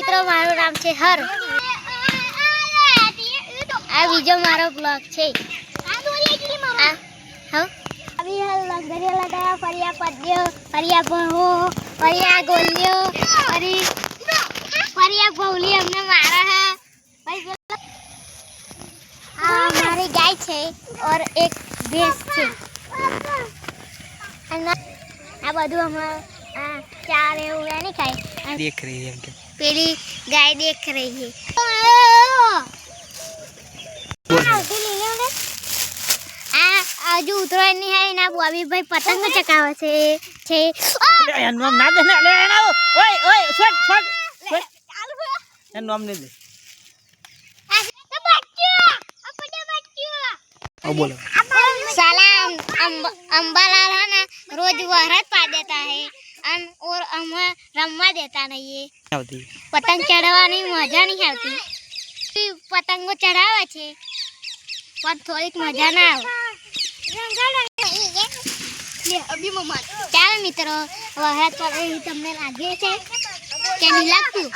મિત્રો, મારું નામ છે હર. આ બીજો મારો બ્લોગ છે. ફરિયા પડ્યો ફરિયા ભણો ફરિયા ગોલ્યો ફરિયા ભૌલી અમને મારા હા મારી ગાય છે ઓર એક ભેંસ છે. આ બધું હમણાં ચાર એવું નહીં ખાય. દેખ રહી પેલી ગાય દેખ રહી છે આ હજુ ઉતરાય નહીં hay ના બોબીભાઈ પતંગ ચકાવે છે છે એનું નામ ના દે ના લે ના ઓય ઓય છોડ છોડ છોડ એનું નામ નહીં દે ઓ બોલો साला अम्ब अम्बालाल है ना रोज वहरत पा देता અને ઓર અમે રમવા દેતા નહીં આવતી. પતંગ ચડાવવાની મજા નહીં આવતી. પતંગો ચડાવે છે. પણ થોડીક મજા ના આવે. ચાલો મિત્રો વરસાદ પડે તમને લાગે છે? કે નહીં? લાગતું